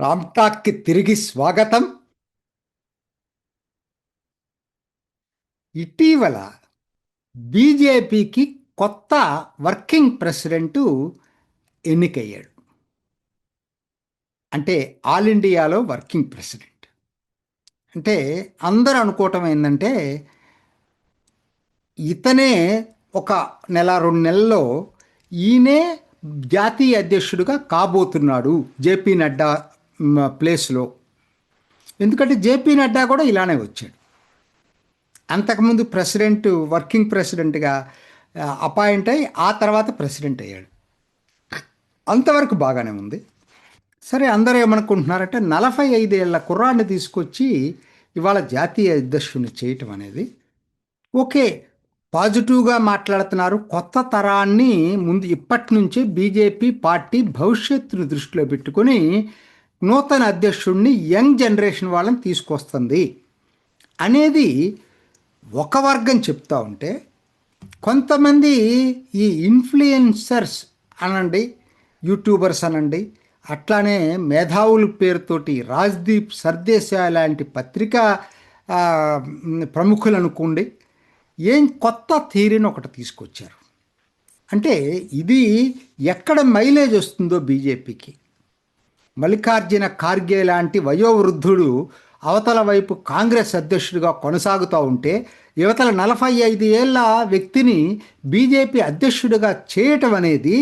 రామ్టాక్కి తిరిగి స్వాగతం. ఇటీవల బీజేపీకి కొత్త వర్కింగ్ ప్రెసిడెంటు ఎన్నికయ్యాడు. అంటే ఆల్ ఇండియాలో వర్కింగ్ ప్రెసిడెంట్. అంటే అందరూ అనుకోవటం ఏంటంటే ఇతనే ఒక నెల రెండు నెలల్లో ఈయనే జాతీయ అధ్యక్షుడిగా కాబోతున్నాడు. జేపీ నడ్డా ప్లేస్లో. ఎందుకంటే జేపీ నడ్డా కూడా ఇలానే వచ్చాడు. అంతకుముందు ప్రెసిడెంట్ వర్కింగ్ ప్రెసిడెంట్గా అపాయింట్ అయి ఆ తర్వాత ప్రెసిడెంట్ అయ్యాడు. అంతవరకు బాగానే ఉంది. సరే అందరూ ఏమనుకుంటున్నారంటే నలభై ఐదేళ్ళ కుర్రాన్ని తీసుకొచ్చి ఇవాళ జాతీయ అధ్యక్షుని చేయటం అనేది ఓకే. పాజిటివ్గా మాట్లాడుతున్నారు. కొత్త తరాన్ని ముందు ఇప్పటి నుంచే బీజేపీ పార్టీ భవిష్యత్తును దృష్టిలో పెట్టుకొని నూతన అధ్యక్షుడిని యంగ్ జనరేషన్ వాళ్ళని తీసుకొస్తుంది అనేది ఒక వర్గం చెప్తా ఉంటే కొంతమంది ఈ ఇన్ఫ్లుయెన్సర్స్ అనండి యూట్యూబర్స్ అనండి అట్లానే మేధావుల పేరుతోటి రాజ్దీప్ సర్దేశా లాంటి పత్రికా ప్రముఖులు అనుకోండి ఏం కొత్త థీరీని ఒకటి తీసుకొచ్చారు. అంటే ఇది ఎక్కడ మైలేజ్ వస్తుందో బీజేపీకి. మల్లికార్జున ఖార్గే లాంటి వయోవృద్ధుడు అవతల వైపు కాంగ్రెస్ అధ్యక్షుడిగా కొనసాగుతూ ఉంటే యువతల నలభై ఐదు ఏళ్ళ వ్యక్తిని బీజేపీ అధ్యక్షుడిగా చేయటం అనేది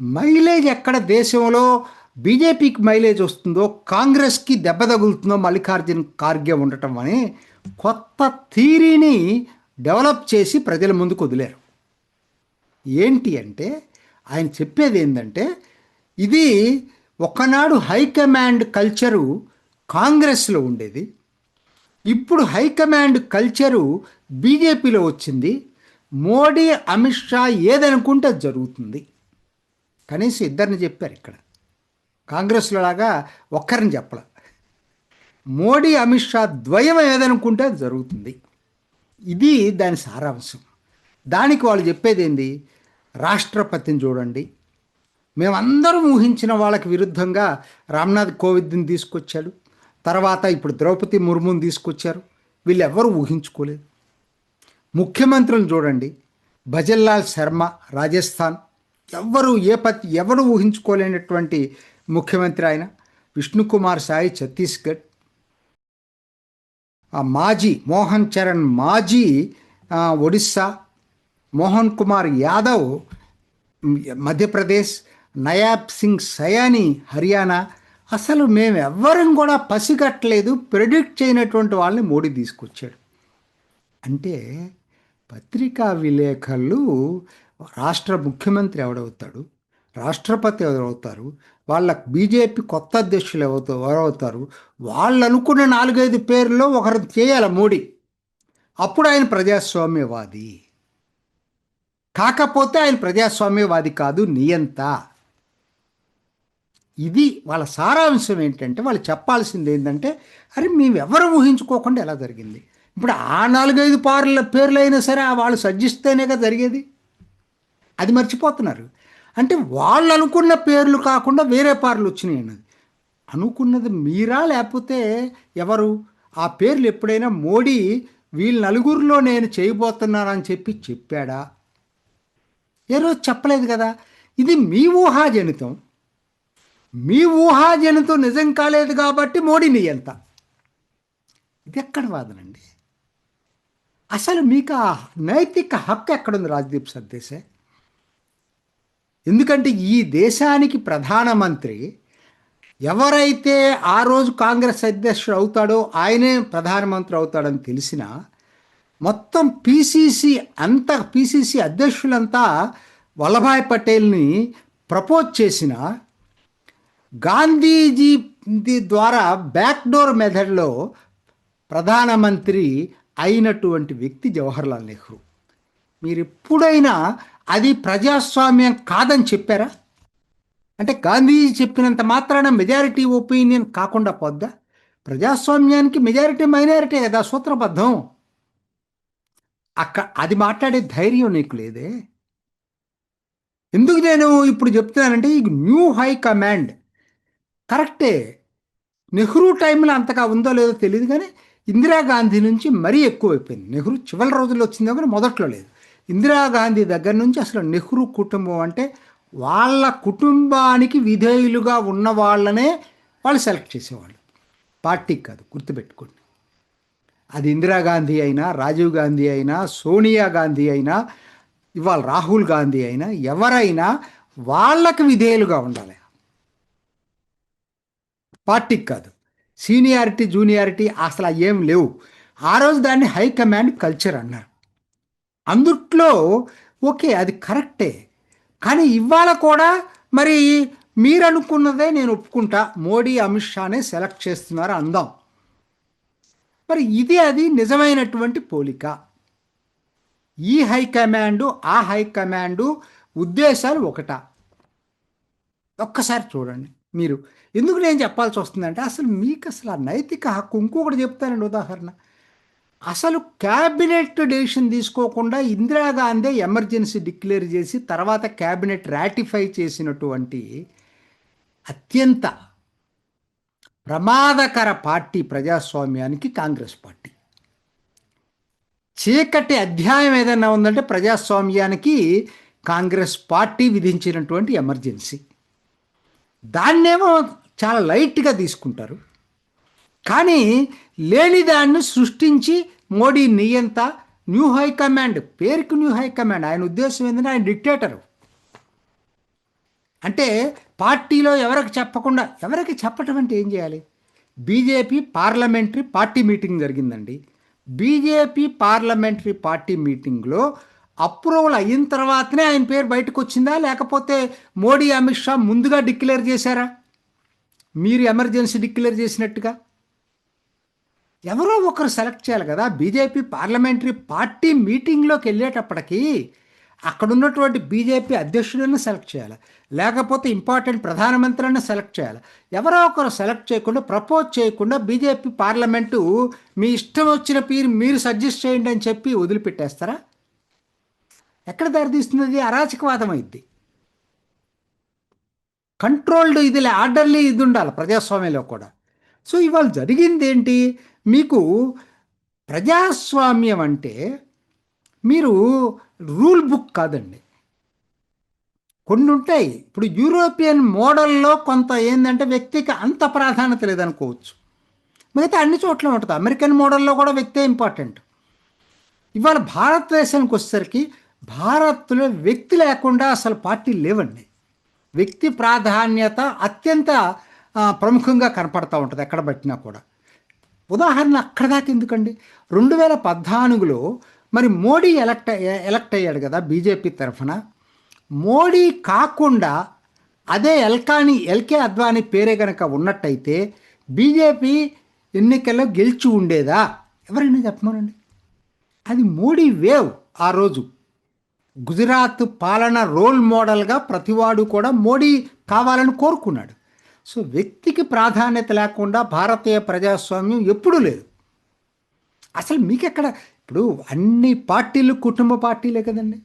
మైలేజ్ ఎక్కడ దేశంలో బీజేపీకి మైలేజ్ వస్తుందో కాంగ్రెస్కి దెబ్బ తగులుతుందో మల్లికార్జున ఖార్గే ఉండటం అని కొత్త థీరీని డెవలప్ చేసి ప్రజల ముందుకు వదిలేరు. ఏంటి అంటే ఆయన చెప్పేది ఏంటంటే ఇది ఒకనాడు హైకమాండ్ కల్చరు కాంగ్రెస్లో ఉండేది. ఇప్పుడు హైకమాండ్ కల్చరు బీజేపీలో వచ్చింది. మోడీ అమిత్ షా ఏదనుకుంటే జరుగుతుంది. కనీసం ఇద్దరిని చెప్పారు ఇక్కడ. కాంగ్రెస్లో లాగా ఒక్కరిని చెప్పలే. మోడీ అమిత్ షా ద్వయం ఏదనుకుంటే జరుగుతుంది. ఇది దాని సారాంశం. దానికి వాళ్ళు చెప్పేది ఏంది రాష్ట్రపతిని చూడండి. మేమందరం ఊహించిన వాళ్ళకి విరుద్ధంగా రామ్నాథ్ కోవింద్ని తీసుకొచ్చాడు. తర్వాత ఇప్పుడు ద్రౌపది ముర్ముని తీసుకొచ్చారు. వీళ్ళెవ్వరూ ఊహించుకోలేదు. ముఖ్యమంత్రులను చూడండి. భజన్లాల్ శర్మ రాజస్థాన్. ఎవ్వరు ఏ పతి ఎవరు ఊహించుకోలేనటువంటి ముఖ్యమంత్రి ఆయన. విష్ణుకుమార్ సాయి ఛత్తీస్గఢ్. ఆ మాజీ మోహన్ చరణ్ మాజీ ఒడిస్సా. మోహన్ కుమార్ యాదవ్ మధ్యప్రదేశ్. నయాబ్ సింగ్ సయాని హర్యానా అసలు మేము ఎవ్వరం కూడా పసిగట్టలేదు ప్రెడిక్ట్ చేయనటువంటి వాళ్ళని మోడీ తీసుకొచ్చాడు. అంటే పత్రికా విలేకరులు రాష్ట్ర ముఖ్యమంత్రి ఎవడవుతాడు రాష్ట్రపతి ఎవరవుతారు వాళ్ళ బీజేపీ కొత్త అధ్యక్షులు ఎవరు ఎవరవుతారు వాళ్ళు అనుకున్న నాలుగైదు పేర్లో ఒకరు చేయాలి మోడీ? అప్పుడు ఆయన ప్రజాస్వామ్యవాది. కాకపోతే ఆయన ప్రజాస్వామ్యవాది కాదు నియంత. ఇది వాళ్ళ సారాంశం ఏంటంటే వాళ్ళు చెప్పాల్సింది ఏంటంటే అరే మేము ఊహించుకోకుండా ఎలా జరిగింది? ఇప్పుడు ఆ నాలుగైదు పార్ల పేర్లు అయినా సరే వాళ్ళు సజ్జిస్తేనేగా జరిగేది. అది మర్చిపోతున్నారు. అంటే వాళ్ళు అనుకున్న పేర్లు కాకుండా వేరే పార్లు వచ్చినాయి అన్నది. అనుకున్నది మీరా లేకపోతే ఎవరు? ఆ పేర్లు ఎప్పుడైనా మోడీ వీళ్ళ నలుగురిలో నేను చేయబోతున్నానని చెప్పి చెప్పాడా? ఏ రోజు చెప్పలేదు కదా. ఇది మీ ఊహాజనితం. మీ ఊహాజనంతో నిజం కాలేదు కాబట్టి మోడీని ఎంత ఇది ఎక్కడ వాదనండి? అసలు మీకు ఆ నైతిక హక్కు ఎక్కడుంది రాజ్దీప్ సర్దేశాయ్ ఎందుకంటే ఈ దేశానికి ప్రధానమంత్రి ఎవరైతే ఆ రోజు కాంగ్రెస్ అధ్యక్షుడు అవుతాడో ఆయనే ప్రధానమంత్రి అవుతాడని తెలిసినా మొత్తం పీసీసీ అంత పీసీసీ అధ్యక్షులంతా వల్లభాయ్ పటేల్ని ప్రపోజ్ చేసిన గాంధీజీ ద్వారా బ్యాక్డోర్ మెథడ్లో ప్రధానమంత్రి అయినటువంటి వ్యక్తి జవహర్లాల్ నెహ్రూ. మీరు ఎప్పుడైనా అది ప్రజాస్వామ్యం కాదని చెప్పారా? అంటే గాంధీజీ చెప్పినంత మాత్రాన మెజారిటీ ఒపీనియన్ కాకుండా పోద్దా? ప్రజాస్వామ్యానికి మెజారిటీ మైనారిటీ కదా సూత్రబద్ధం? అక్క అది మాట్లాడే ధైర్యం నీకు లేదే? ఎందుకు నేను ఇప్పుడు చెప్తున్నానంటే ఈ న్యూ హై కమాండ్ కరెక్టే. నెహ్రూ టైంలో అంతగా ఉందో లేదో తెలియదు కానీ ఇందిరాగాంధీ నుంచి మరీ ఎక్కువైపోయింది. నెహ్రూ చివరి రోజుల్లో వచ్చిందో కానీ మొదట్లో లేదు. ఇందిరాగాంధీ దగ్గర నుంచి అసలు నెహ్రూ కుటుంబం అంటే వాళ్ళ కుటుంబానికి విధేయులుగా ఉన్న వాళ్ళనే వాళ్ళు సెలెక్ట్ చేసేవాళ్ళు. పార్టీకి కాదు గుర్తుపెట్టుకోండి. అది ఇందిరాగాంధీ అయినా రాజీవ్ గాంధీ అయినా సోనియా గాంధీ అయినా ఇవాళ రాహుల్ గాంధీ అయినా ఎవరైనా వాళ్ళకి విధేయులుగా ఉండాలి. పార్టీకి కాదు. సీనియారిటీ జూనియారిటీ అసలు ఏం లేవు. ఆ రోజు దాన్ని హైకమాండ్ కల్చర్ అన్నారు. అందుట్లో ఓకే అది కరెక్టే. కానీ ఇవాళ కూడా మరి మీరు అనుకున్నదే నేను ఒప్పుకుంటా. మోడీ అమిత్ షానే సెలెక్ట్ చేస్తున్నారు అందాం. మరి ఇది అది నిజమైనటువంటి పోలిక. ఈ హైకమాండు ఆ హైకమాండు ఉద్దేశాలు ఒకట. ఒక్కసారి చూడండి. మీరు. ఎందుకు నేను చెప్పాల్సి వస్తుందంటే అసలు మీకు అసలు ఆ నైతిక హక్కు ఇంకొకటి చెప్తానండి ఉదాహరణ. అసలు క్యాబినెట్ డెసిషన్ తీసుకోకుండా ఇందిరాగాంధీ ఎమర్జెన్సీ డిక్లేర్ చేసి తర్వాత క్యాబినెట్ రాటిఫై చేసినటువంటి అత్యంత ప్రమాదకర పార్టీ ప్రజాస్వామ్యానికి కాంగ్రెస్ పార్టీ. చీకటి అధ్యాయం ఏదైనా ఉందంటే ప్రజాస్వామ్యానికి కాంగ్రెస్ పార్టీ విధించినటువంటి ఎమర్జెన్సీ. దాన్నేమో చాలా లైట్గా తీసుకుంటారు. కానీ లేని దాన్ని సృష్టించి మోడీ నియంత న్యూ హైకమాండ్ పేరుకి న్యూ హైకమాండ్ ఆయన ఉద్దేశం ఏంటంటే ఆయన డిక్టేటరు. అంటే పార్టీలో ఎవరికి చెప్పకుండా ఎవరికి చెప్పటం అంటే ఏం చేయాలి? బీజేపీ పార్లమెంటరీ పార్టీ మీటింగ్ జరిగిందండి. బీజేపీ పార్లమెంటరీ పార్టీ మీటింగ్లో అప్రూవల్ అయిన తర్వాతనే ఆయన పేరు బయటకు వచ్చిందా లేకపోతే మోడీ అమిత్ షా ముందుగా డిక్లేర్ చేశారా? మీరు ఎమర్జెన్సీ డిక్లేర్ చేసినట్టుగా? ఎవరో ఒకరు సెలెక్ట్ చేయాలి కదా. బీజేపీ పార్లమెంటరీ పార్టీ మీటింగ్లోకి వెళ్ళేటప్పటికీ అక్కడ ఉన్నటువంటి బీజేపీ అధ్యక్షుడిని సెలెక్ట్ చేయాలి. లేకపోతే ఇంపార్టెంట్ ప్రధానమంత్రిని సెలెక్ట్ చేయాలి. ఎవరో ఒకరు సెలెక్ట్ చేయకుండా ప్రపోజ్ చేయకుండా బీజేపీ పార్లమెంటు మీ ఇష్టం వచ్చిన పేరు మీరు సజెస్ట్ చేయండి అని చెప్పి వదిలిపెట్టేస్తారా? ఎక్కడ దారితీస్తుంది అరాచకవాదం అయింది కంట్రోల్డ్ ఇది ఆర్డర్లీ ఇది ఉండాలి ప్రజాస్వామ్యంలో కూడా. సో ఇవాళ జరిగింది ఏంటి మీకు ప్రజాస్వామ్యం అంటే మీరు రూల్ బుక్ కాదండి. కొన్ని ఉంటాయి ఇప్పుడు యూరోపియన్ మోడల్లో కొంత ఏంటంటే వ్యక్తికి అంత ప్రాధాన్యత లేదనుకోవచ్చు. మిగతా అన్ని చోట్ల ఉంటుంది. అమెరికన్ మోడల్లో కూడా వ్యక్తే ఇంపార్టెంట్. ఇవాళ భారతదేశానికి వచ్చేసరికి భారత్లో వ్యక్తి లేకుండా అసలు పార్టీ లేవండి. వ్యక్తి ప్రాధాన్యత అత్యంత ప్రముఖంగా కనపడతా ఉంటుంది ఎక్కడ పట్టినా కూడా. ఉదాహరణ అక్కడ దాకా ఎందుకండి? రెండు వేల పద్నాలుగులో మరి మోడీ ఎలక్ట్ ఎలక్ట్ అయ్యాడు కదా బీజేపీ తరఫున. మోడీ కాకుండా అదే ఎల్కాని ఎల్కే అద్వాని పేరే కనుక ఉన్నట్టయితే బీజేపీ ఎన్నికల్లో గెలిచి ఉండేదా? ఎవరైనా చెప్పమనండి. అది మోడీ వేవ్ ఆ రోజు. గుజరాత్ పాలన రోల్ మోడల్గా ప్రతివాడు కూడా మోడీ కావాలని కోరుకున్నాడు. సో వ్యక్తికి ప్రాధాన్యత లేకుండా భారతీయ ప్రజాస్వామ్యం ఎప్పుడూ లేదు. అసలు మీకెక్కడ ఇప్పుడు అన్ని పార్టీలు కుటుంబ పార్టీలే కదండి.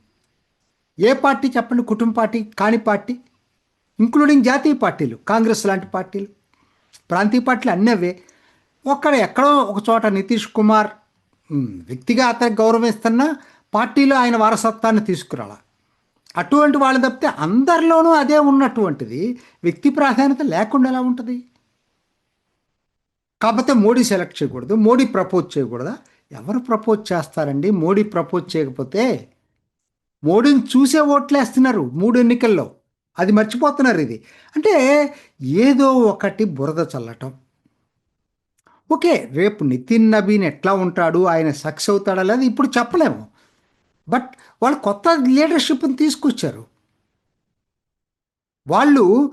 ఏ పార్టీ చెప్పండి కుటుంబ పార్టీ కాని పార్టీ ఇంక్లూడింగ్ జాతీయ పార్టీలు కాంగ్రెస్ లాంటి పార్టీలు ప్రాంతీయ పార్టీలు అన్నవే ఒక్కడ ఎక్కడో ఒక చోట నితీష్ కుమార్ వ్యక్తిగా అతనికి గౌరవిస్తున్నా పార్టీలో ఆయన వారసత్వాన్ని తీసుకురాల? అటువంటి వాళ్ళు తప్పితే అందరిలోనూ అదే ఉన్నటువంటిది. వ్యక్తి ప్రాధాన్యత లేకుండా ఎలా ఉంటుంది? కాకపోతే మోడీ సెలెక్ట్ చేయకూడదు మోడీ ప్రపోజ్ చేయకూడదా? ఎవరు ప్రపోజ్ చేస్తారండి? మోడీ ప్రపోజ్ చేయకపోతే మోడీని చూసే ఓట్లేస్తున్నారు మూడు ఎన్నికల్లో. అది మర్చిపోతున్నారు ఇది. అంటే ఏదో ఒకటి బురద చల్లటం. ఓకే రేపు నితిన్ నబీన్ ఎట్లా ఉంటాడు? ఆయన సక్సెస్ అవుతాడా? లేదా ఇప్పుడు చెప్పలేము. బట్ వాళ్ళు కొత్త లీడర్షిప్ని తీసుకొచ్చారు. వాళ్ళు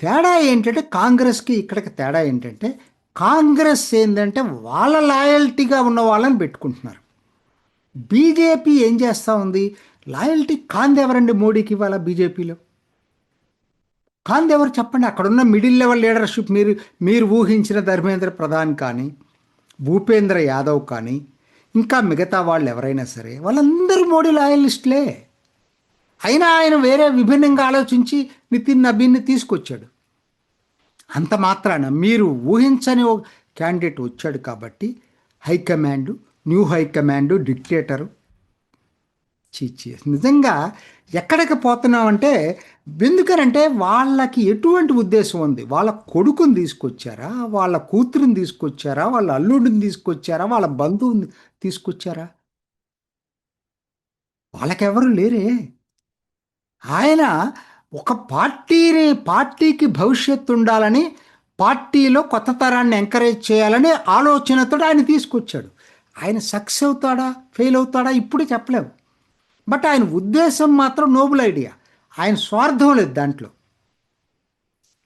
తేడా ఏంటంటే కాంగ్రెస్కి ఇక్కడికి తేడా ఏంటంటే కాంగ్రెస్ ఏంటంటే వాళ్ళ లాయల్టీగా ఉన్న వాళ్ళని పెట్టుకుంటున్నారు. బీజేపీ ఏం చేస్తూ ఉంది? లాయల్టీ కాందెవరండి మోడీకి ఇవాళ బీజేపీలో? కాందెవరు ఎవరు చెప్పండి? అక్కడున్న మిడిల్ లెవెల్ లీడర్షిప్ మీరు మీరు ఊహించిన ధర్మేంద్ర ప్రధాన్ కానీ భూపేంద్ర యాదవ్ కానీ ఇంకా మిగతా వాళ్ళు ఎవరైనా సరే వాళ్ళందరూ మోడీ లాయలిస్టులే. అయినా ఆయన వేరే విభిన్నంగా ఆలోచించి నితిన్ నబీన్ని తీసుకొచ్చాడు. అంత మాత్రాన మీరు ఊహించని ఓ క్యాండిడేట్ వచ్చాడు కాబట్టి హైకమాండ్ న్యూ హైకమాండ్ డిక్టేటరు చీచి నిజంగా ఎక్కడికి పోతున్నామంటే ఎందుకనంటే వాళ్ళకి ఎటువంటి ఉద్దేశం ఉంది? వాళ్ళ కొడుకుని తీసుకొచ్చారా? వాళ్ళ కూతురుని తీసుకొచ్చారా? వాళ్ళ అల్లుడిని తీసుకొచ్చారా? వాళ్ళ బంధువుని తీసుకొచ్చారా? వాళ్ళకెవరు లేరే. ఆయన ఒక పార్టీని పార్టీకి భవిష్యత్తు ఉండాలని పార్టీలో కొత్త తరాన్ని ఎంకరేజ్ చేయాలనే ఆలోచనతో ఆయన తీసుకొచ్చాడు. ఆయన సక్సెస్ అవుతాడా? ఫెయిల్ అవుతాడా? ఇప్పుడే చెప్పలేము బట్ ఆయన ఉద్దేశం మాత్రం నోబుల్ ఐడియా. ఆయన స్వార్థం లేదు దాంట్లో.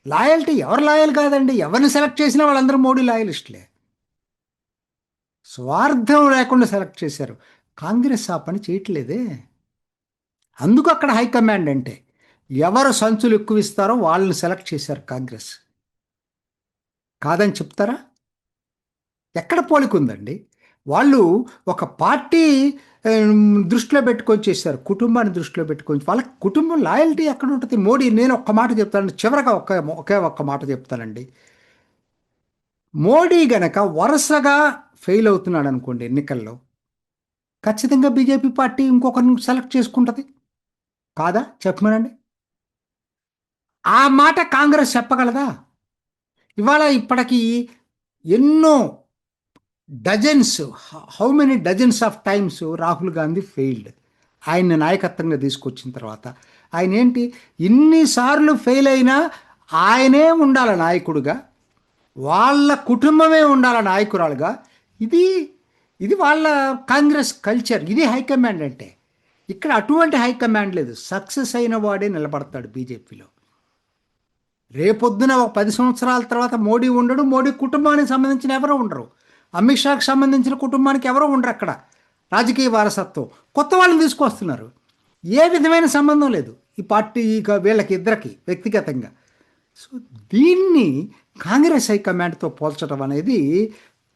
లాయల్టీ ఎవరు లాయల్ కాదండి? ఎవరిని సెలెక్ట్ చేసినా వాళ్ళందరూ మోడీ లాయలిస్టులే. స్వార్థం లేకుండా సెలెక్ట్ చేశారు. కాంగ్రెస్ ఆ పని చేయట్లేదే. అందుకు అక్కడ హైకమాండ్ అంటే ఎవరు సంచులు ఎక్కువ ఇస్తారో వాళ్ళని సెలెక్ట్ చేశారు కాంగ్రెస్. కాదని చెప్తారా? ఎక్కడ పోలిక ఉందండి? వాళ్ళు ఒక పార్టీ దృష్టిలో పెట్టుకొని చేశారు కుటుంబాన్ని దృష్టిలో పెట్టుకొని వాళ్ళ కుటుంబం లాయల్టీ ఎక్కడ ఉంటుంది? మోడీ నేను ఒక్క మాట చెప్తాను చివరగా ఒక్క ఒకే ఒక్క మాట చెప్తానండి. మోడీ గనక వరుసగా ఫెయిల్ అవుతున్నాడు అనుకోండి ఎన్నికల్లో ఖచ్చితంగా బీజేపీ పార్టీ ఇంకొకరిని సెలెక్ట్ చేసుకుంటుంది. కాదా? చెప్పమనండి. ఆ మాట కాంగ్రెస్ చెప్పగలదా? ఇవాళ ఇప్పటికీ ఎన్నో dozens how many dozens of times Rahul Gandhi failed ఆయన్ని నాయకత్వంగా తీసుకొచ్చిన తర్వాత ఆయన ఏంటి? ఇన్నిసార్లు ఫెయిల్ అయినా ఆయనే ఉండాల నాయకుడుగా వాళ్ళ కుటుంబమే ఉండాల నాయకురాలుగా. ఇది ఇది వాళ్ళ కాంగ్రెస్ కల్చర్ ఇది హైకమాండ్ అంటే. ఇక్కడ అటువంటి హైకమాండ్ లేదు. సక్సెస్ అయిన వాడే నిలబడతాడు బీజేపీలో. రేపొద్దున ఒక పది సంవత్సరాల తర్వాత మోడీ ఉండడు. మోడీ కుటుంబానికి సంబంధించిన ఎవరో ఉండరు. అమిత్ షాకి సంబంధించిన కుటుంబానికి ఎవరో ఉండరు అక్కడ. రాజకీయ వారసత్వం. కొత్త వాళ్ళని తీసుకొస్తున్నారు. ఏ విధమైన సంబంధం లేదు. ఈ పార్టీ ఇక వీళ్ళకి ఇద్దరికి వ్యక్తిగతంగా. సో దీన్ని కాంగ్రెస్ హైకమాండ్తో పోల్చడం అనేది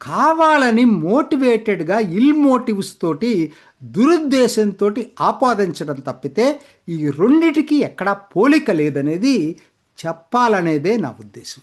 కావాలని మోటివేటెడ్గా ఇల్ మోటివ్స్ తోటి దురుద్దేశంతో ఆపాదించడం తప్పితే ఈ రెండిటికి ఎక్కడా పోలిక లేదనేది చెప్పాలనేదే నా ఉద్దేశం.